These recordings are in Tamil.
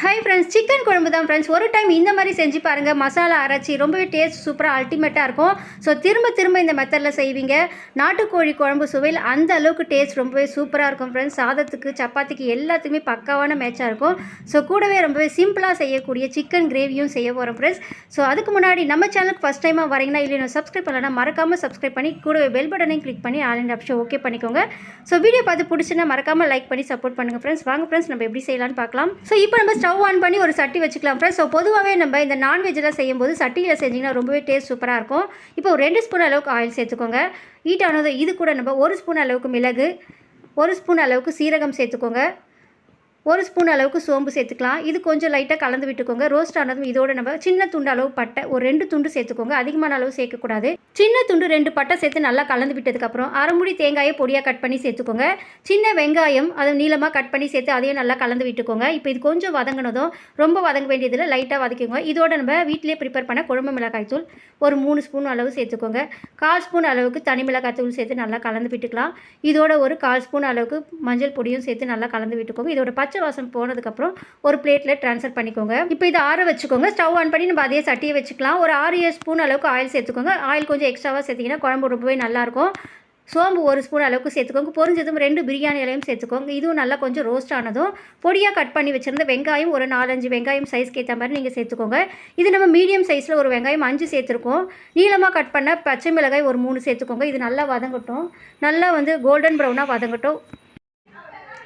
ஹை ஃப்ரெண்ட்ஸ் சிக்கன் குழம்பு தான் ஃப்ரெண்ட்ஸ் ஒரு டைம் இந்த மாதிரி செஞ்சு பாருங்கள் மசாலா அரைச்சி ரொம்பவே டேஸ்ட் சூப்பராக அல்டிமேட்டாக இருக்கும். ஸோ திரும்ப திரும்ப இந்த மெத்தடில் செய்வீங்க. நாட்டுக்கோழி குழம்பு சுவையில் அந்த அளவுக்கு டேஸ்ட் ரொம்பவே சூப்பராக இருக்கும் ஃப்ரெண்ட்ஸ் சாதத்துக்கு சப்பாத்திக்கு எல்லாத்துக்குமே பக்காவான மேட்சாக இருக்கும். ஸோ கூடவே ரொம்பவே சிம்பிளாக செய்யக்கூடிய சிக்கன் கிரேவியும் செய்ய போகிறோம் ஃப்ரெண்ட்ஸ் ஸோ அதுக்கு முன்னாடி நம்ம சேனலுக்கு ஃபஸ்ட் டைமாக வரீங்கன்னா இல்லைனா சப்ஸ்கிரைப் பண்ணலாம் மறக்காமல் சப்ஸ்கிரைப் பண்ணி கூடவே பெல் பட்டனையும் கிளிக் பண்ணி ஆல் இண்ட் ஆப்ஷன் ஓகே பண்ணிக்கோங்க. ஸோ வீடியோ பார்த்து பிடிச்சின்னா மறக்காமல் லைக் பண்ணி சப்போர்ட் பண்ணுங்கள் ஃப்ரெண்ட்ஸ் வாங்க ஃப்ரெண்ட்ஸ் நம்ம எப்படி செய்யலாம்னு பார்க்கலாம். ஸோ இப்போ நம்ம ஸ்டவ் ஆன் பண்ணி ஒரு சட்டி வச்சுக்கலாம். ஃப்ரெண்ட்ஸ் ஸோ பொதுவாகவே நம்ம இந்த நான்வெஜ்லாம் செய்யும்போது சட்டியில் செஞ்சிங்கன்னா ரொம்பவே டேஸ்ட் சூப்பராக இருக்கும். இப்போ ஒரு ரெண்டு ஸ்பூன் அளவுக்கு ஆயில் சேர்த்துக்கோங்க. ஹீட் இது கூட நம்ம ஒரு ஸ்பூன் அளவுக்கு மிளகு ஒரு ஸ்பூன் அளவுக்கு சீரகம் சேர்த்துக்கோங்க. ஒரு ஸ்பூன் அளவுக்கு சோம்பு சேர்த்துக்கலாம். இது கொஞ்சம் லைட்டாக கலந்து விட்டுக்கோங்க. ரோஸ்ட் ஆனதும் இதோட நம்ம சின்ன துண்டு அளவு பட்டை ஒரு ரெண்டு துண்டு சேர்த்துக்கோங்க. அதிகமான அளவு சேர்க்கக்கூடாது. சின்ன துண்டு ரெண்டு பட்டை சேர்த்து நல்லா கலந்து விட்டதுக்கப்புறம் அரைமுடி தேங்காயை பொடியாக கட் பண்ணி சேர்த்துக்கோங்க. சின்ன வெங்காயம் அதை நீளமாக கட் பண்ணி சேர்த்து அதையும் நல்லா கலந்து விட்டுக்கோங்க. இப்போ இது கொஞ்சம் வதங்கினதும் ரொம்ப வதங்க வேண்டியதில் லைட்டாக வதக்கிக்கோங்க. இதோட நம்ம வீட்டிலே ப்ரிப்பேர் பண்ண குழம்பு மிளகாய் தூள் ஒரு மூணு ஸ்பூன் அளவு சேர்த்துக்கோங்க. கால் ஸ்பூன் அளவுக்கு தனி மிளகாய் தூள் சேர்த்து நல்லா கலந்து விட்டுக்கலாம். இதோட ஒரு கால் ஸ்பூன் அளவுக்கு மஞ்சள் பொடியும் சேர்த்து நல்லா கலந்து விட்டுக்கோங்க. இதோட பச்சை வாசம் போனதுக்கப்புறம் ஒரு பிளேட்டில் ட்ரான்ஸ்ஃபர் பண்ணிக்கோங்க. இப்போ இதை ஆற வச்சுக்கோங்க. ஸ்டவ் ஆன் பண்ணி நம்ம அதே சட்டியை வச்சுக்கலாம். ஒரு ஆறு ஏழு ஸ்பூன் அளவுக்கு ஆயில் சேர்த்துக்கோங்க. ஆயில் கொஞ்சம் எக்ஸ்ட்ராவாக சேர்த்திங்கன்னா குழம்பு ரொம்பவே நல்லாயிருக்கும். சோம்பு ஒரு ஸ்பூன் அளவுக்கு சேர்த்துக்கோங்க. பொரிஞ்சதும் ரெண்டு பிரியாணி இலையும் சேர்த்துக்கோங்க. இதுவும் நல்லா கொஞ்சம் ரோஸ்ட் ஆனதும் பொடியாக கட் பண்ணி வச்சுருந்த வெங்காயம் ஒரு நாலஞ்சு வெங்காயம் சைஸ்க்கு ஏற்ற மாதிரி நீங்கள் சேர்த்துக்கோங்க. இது நம்ம மீடியம் சைஸில் ஒரு வெங்காயம் அஞ்சு சேர்த்துருக்கோம். நீளமாக கட் பண்ண பச்சை மிளகாய் ஒரு மூணு சேர்த்துக்கோங்க. இது நல்லா வதங்கட்டும். நல்லா வந்து கோல்டன் ப்ரௌனாக வதங்கட்டும்.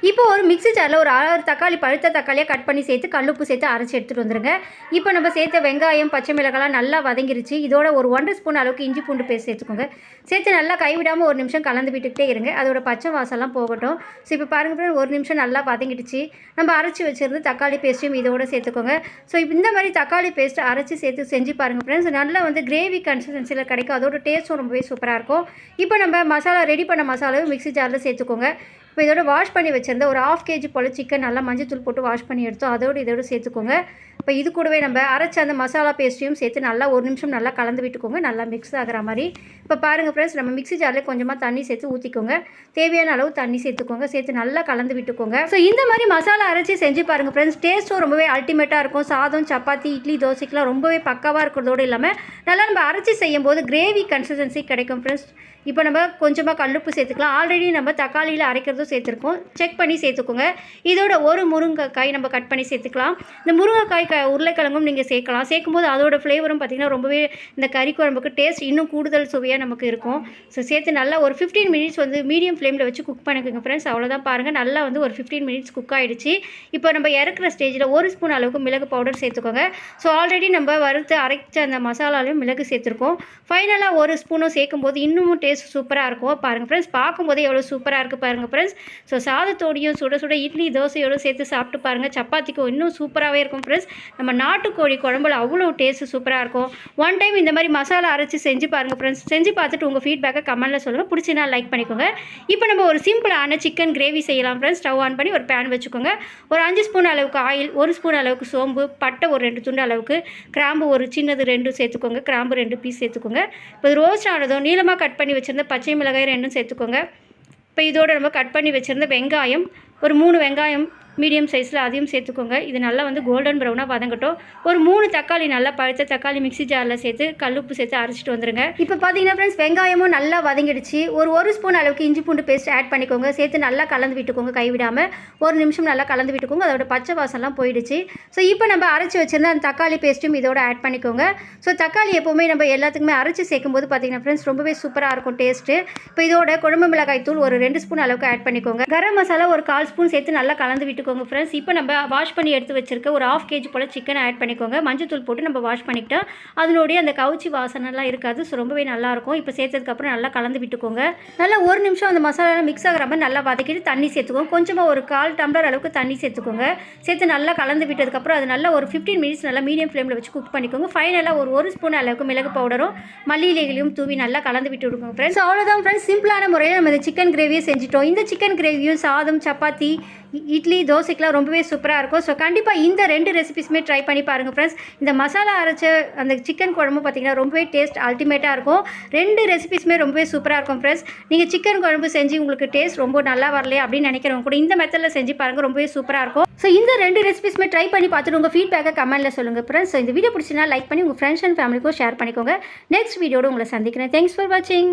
இப்போ ஒரு மிக்ஸி ஜாரில் ஒரு ஆறு தக்காளி பழுத்த தக்காளியாக கட் பண்ணி சேர்த்து கல்லுப்பு சேர்த்து அரைச்சி எடுத்துகிட்டு வந்துருங்க. இப்போ நம்ம சேர்த்த வெங்காயம் பச்சை மிளகாலாம் நல்லா வதங்கிருச்சு. இதோட ஒரு ஒன்றரை ஸ்பூன் அளவுக்கு இஞ்சி பூண்டு பேஸ்ட் சேர்த்துக்கோங்க. சேர்த்து நல்லா கைவிடாமல் ஒரு நிமிஷம் கலந்து விட்டுக்கிட்டே இருங்க. அதோட பச்சை வாசம்லாம் போகட்டும். ஸோ இப்போ பாருங்க ஒரு நிமிஷம் நல்லா வதங்கிடுச்சு. நம்ம அரைச்சி வச்சிருந்து தக்காளி பேஸ்ட்டையும் இதோட சேர்த்துக்கோங்க. ஸோ இந்த மாதிரி தக்காளி பேஸ்ட் அரைச்சி சேர்த்து செஞ்சு பாருங்கள் ஃப்ரெண்ட்ஸ் நல்லா வந்து கிரேவி கன்சிஸ்டன்சியில் கிடைக்கும். அதோட டேஸ்ட்டும் ரொம்பவே சூப்பராக இருக்கும். இப்போ நம்ம மசாலா ரெடி பண்ண மசாலாவும் மிக்ஸி ஜாரில் சேர்த்துக்கோங்க. இப்போ இதோட வாஷ் பண்ணி வச்சுருந்த ஒரு ஆஃப் கேஜி போல் சிக்கன் நல்லா மஞ்சத்தூள் போட்டு வாஷ் பண்ணி எடுத்தோம் அதோடு இதோட சேர்த்துக்கோங்க. இப்போ இது கூடவே நம்ம அரைச்ச அந்த மசாலா பேஸ்ட்டையும் சேர்த்து நல்லா ஒரு நிமிஷம் நல்லா கலந்து விட்டுக்கோங்க. நல்லா மிக்ஸ் ஆகிற மாதிரி. இப்போ பாருங்கள் ஃப்ரெண்ட்ஸ் நம்ம மிக்ஸி ஜாரில் கொஞ்சமாக தண்ணி சேர்த்து ஊற்றிக்கோங்க தேவையான அளவு தண்ணி சேர்த்துக்கோங்க. சேர்த்து நல்லா கலந்து விட்டுக்கோங்க. ஸோ இந்த மாதிரி மசாலா அரைச்சி செஞ்சு பாருங்கள் ஃப்ரெண்ட்ஸ் டேஸ்ட்டும் ரொம்பவே அல்டிமேட்டாக இருக்கும். சாதம் சப்பாத்தி இட்லி தோசைக்கெலாம் ரொம்பவே பக்காவாக இருக்கிறதோடு இல்லாமல் நல்லா நம்ம அரைச்சி செய்யும் போது கிரேவி கன்சிஸ்டன்சி கிடைக்கும் ஃப்ரெண்ட்ஸ் இப்போ நம்ம கொஞ்சமாக கல்லுப்பு சேர்த்துக்கலாம். ஆல்ரெடி நம்ம தக்காளியில் அரைக்கிறது அரைக்கிறதும் சேர்த்துருக்கோம். செக் பண்ணி சேர்த்துக்கோங்க. இதோட ஒரு முருங்கைக்காய் நம்ம கட் பண்ணி சேர்த்துக்கலாம். இந்த முருங்கைக்காய் க உருளைக்கிழங்கும் நீங்கள் சேர்க்கலாம். சேர்க்கும்போது அதோட ஃப்ளேவரும் பார்த்திங்கன்னா ரொம்பவே இந்த கறி குழம்புக்கு டேஸ்ட் இன்னும் கூடுதல் சுவையாக நமக்கு இருக்கும். ஸோ சேர்த்து நல்லா ஒரு ஃபிஃப்டீன் மினிட்ஸ் வந்து மீடியம் ஃப்ளேமில் வச்சு குக் பண்ணிக்கோங்க ஃப்ரெண்ட்ஸ் அவ்வளோதான் பாருங்கள் நல்லா வந்து ஒரு ஃபிஃப்டீன் மினிட்ஸ் குக் ஆகிடுச்சு இப்போ நம்ம இறக்குற ஸ்டேஜில் ஒரு ஸ்பூன் அளவுக்கு மிளகு பவுடர் சேர்த்துக்கோங்க. ஸோ ஆல்ரெடி நம்ம வறுத்து அரைச்ச அந்த மசாலாலையும் மிளகு சேர்த்துருக்கோம். ஃபைனலாக ஒரு ஸ்பூனும் சேர்க்கும்போது இன்னமும் டேஸ்ட் சூப்பராக இருக்கும். பாருங்கள் ஃப்ரெண்ட்ஸ் பார்க்கும்போதே எவ்வளோ சூப்பராக இருக்குது பாருங்கள் ஃப்ரெண்ட்ஸ் ஸோ சாதத்தோடையும் சுட சுட இட்லி தோசையோடு சேர்த்து சாப்பிட்டு பாருங்கள் சப்பாத்திக்கும் இன்னும் சூப்பராகவே இருக்கும் ஃப்ரெண்ட்ஸ் நம்ம நாட்டுக்கோழி குழம்புல அவ்வளோ டேஸ்ட்டு சூப்பராக இருக்கும். ஒன் டைம் இந்த மாதிரி மசாலா அரைச்சி செஞ்சு பாருங்கள் ஃப்ரெண்ட்ஸ் செஞ்சு பார்த்துட்டு உங்கள் ஃபீட்பேக்கை கமெண்ட்டில் சொல்லுங்கள் பிடிச்சினா லைக் பண்ணிக்கோங்க. இப்போ நம்ம ஒரு சிம்பிளான சிக்கன் கிரேவி செய்யலாம் ஃப்ரெண்ட்ஸ் ஸ்டவ் ஆன் பண்ணி ஒரு பேன் வச்சுக்கோங்க. ஒரு அஞ்சு ஸ்பூன் அளவுக்கு ஆயில் ஒரு ஸ்பூன் அளவுக்கு சோம்பு பட்டை ஒரு ரெண்டு துண்டு அளவுக்கு கிராம்பு ஒரு சின்னது ரெண்டும் சேர்த்துக்கோங்க. கிராம்பு ரெண்டு பீஸ் சேர்த்துக்கோங்க. இப்போ ரோஸ்ட் ஆனதும் நீளமாக கட் பண்ணி வச்சுருந்த பச்சை மிளகாய் ரெண்டும் சேர்த்துக்கோங்க. இப்போ இதோட நம்ம கட் பண்ணி வச்சுருந்த வெங்காயம் ஒரு மூணு வெங்காயம் மீடியம் சைஸில் அதையும் சேர்த்துக்கோங்க. இது நல்லா வந்து கோல்டன் ப்ரௌனாக வதங்கட்டும். ஒரு மூணு தக்காளி நல்லா பழுத்த தக்காளி மிக்ஸி ஜாரில் சேர்த்து கல்லுப்பு சேர்த்து அரைச்சிட்டு வந்துருங்க. இப்போ பார்த்தீங்கன்னா ஃப்ரெண்ட்ஸ் வெங்காயமும் நல்லா வதங்கிடுச்சு. ஒரு ஒரு ஸ்பூன் அளவுக்கு இஞ்சி பூண்டு பேஸ்ட் ஆட் பண்ணிக்கோங்க. சேர்த்து நல்லா கலந்து விட்டுக்கோங்க கைவிடாமல் ஒரு நிமிஷம் நல்லா கலந்து விட்டுக்கோங்க. அதோட பச்சை வாசம்லாம் போயிடுச்சு. ஸோ இப்போ நம்ம அரைச்சி வச்சிருந்த அந்த தக்காளி பேஸ்ட்டும் இதோட ஆட் பண்ணிக்கோங்க. ஸோ தக்காளி எப்போவுமே நம்ம எல்லாத்துக்குமே அரைச்சி சேர்க்கும்போது பார்த்தீங்கன்னா ஃப்ரெண்ட்ஸ் ரொம்பவே சூப்பராக இருக்கும் டேஸ்ட்டு இப்போ இதோட குழம்பு மிளகாய் தூள் ஒரு ரெண்டு ஸ்பூன் அளவுக்கு ஆட் பண்ணிக்கோங்க. கரம் மசாலா ஒரு கால் ஸ்பூன் சேர்த்து நல்லா கலந்து விட்டு எடுத்துக்கோங்க ஃப்ரெண்ட்ஸ் இப்போ நம்ம வாஷ் பண்ணி எடுத்து வச்சுருக்க ஒரு ஆஃப் கேஜி போல் சிக்கன் ஆட் பண்ணிக்கோங்க. மஞ்சத்தூள் போட்டு நம்ம வாஷ் பண்ணிக்கிட்டால் அதனுடைய அந்த கவுச்சி வாசனைலாம் இருக்காது. ஸோ ரொம்பவே நல்லாயிருக்கும் இப்போ சேர்த்ததுக்கப்புறம் நல்லா கலந்து விட்டுக்கோங்க. நல்லா ஒரு நிமிஷம் அந்த மசாலா மிக்ஸ் ஆகிற மாதிரி நல்லா வதக்கிட்டு தண்ணி சேர்த்துக்கோங்க. கொஞ்சமாக ஒரு கால் டம்ளர் அளவுக்கு தண்ணி சேர்த்துக்கோங்க. சேர்த்து நல்லா கலந்து விட்டதுக்கப்புறம் அது நல்லா ஒரு ஃபிஃப்டீன் மினிட்ஸ் நல்லா மீடியம் ஃப்ளேமில் வச்சு குக் பண்ணிக்கோங்க. ஃபைனலாக ஒரு ஒரு ஸ்பூன் அளவுக்கு மிளகு பவுடரும் மல்லி இலைகளையும் தூவி நல்லா கலந்து விட்டு விடுங்க ஃப்ரெண்ட்ஸ் அவ்வளோதான் ஃப்ரெண்ட்ஸ் சிம்பிளான முறையில் நம்ம இந்த சிக்கன் கிரேவியை செஞ்சுட்டோம். இந்த சிக்கன் கிரேவியும் சாதம் சப்பாத்தி இட்லி தோசை தோசைக்கெலாம் ரொம்பவே சூப்பராக இருக்கும். ஸோ கண்டிப்பாக இந்த ரெண்டு ரெசிபிஸுமே ட்ரை பண்ணி பாருங்கள் ஃப்ரெண்ட்ஸ் இந்த மசாலா அரைச்ச அந்த சிக்கன் குழம்பு பார்த்தீங்கன்னா ரொம்பவே டேஸ்ட் அல்டிமேட்டாக இருக்கும். ரெண்டு ரெசிபிஸுமே ரொம்பவே சூப்பராக இருக்கும் ஃப்ரெண்ட்ஸ் நீங்கள் சிக்கன் குழம்பு செஞ்சு உங்களுக்கு டேஸ்ட் ரொம்ப நல்லா வரலையே அப்படின்னு நினைக்கிறவங்க கூட இந்த மெத்தடில் செஞ்சு பாருங்கள் ரொம்பவே சூப்பராக இருக்கும். ஸோ இந்த ரெண்டு ரெசிபிஸுமே ட்ரை பண்ணி பார்த்துட்டு உங்கள் ஃபீட்பேக்கை கமெண்ட்டில் சொல்லுங்கள் ஃப்ரெண்ட்ஸ் ஸோ இந்த வீடியோ பிடிச்சினா லைக் பண்ணி உங்கள் ஃப்ரெண்ட்ஸ் அண்ட் ஃபேமிலிக்கும் ஷேர் பண்ணிக்கோங்க. நெக்ஸ்ட் வீடியோட உங்களை சந்திக்கிறேன். தேங்க்ஸ் ஃபார் வாட்சிங்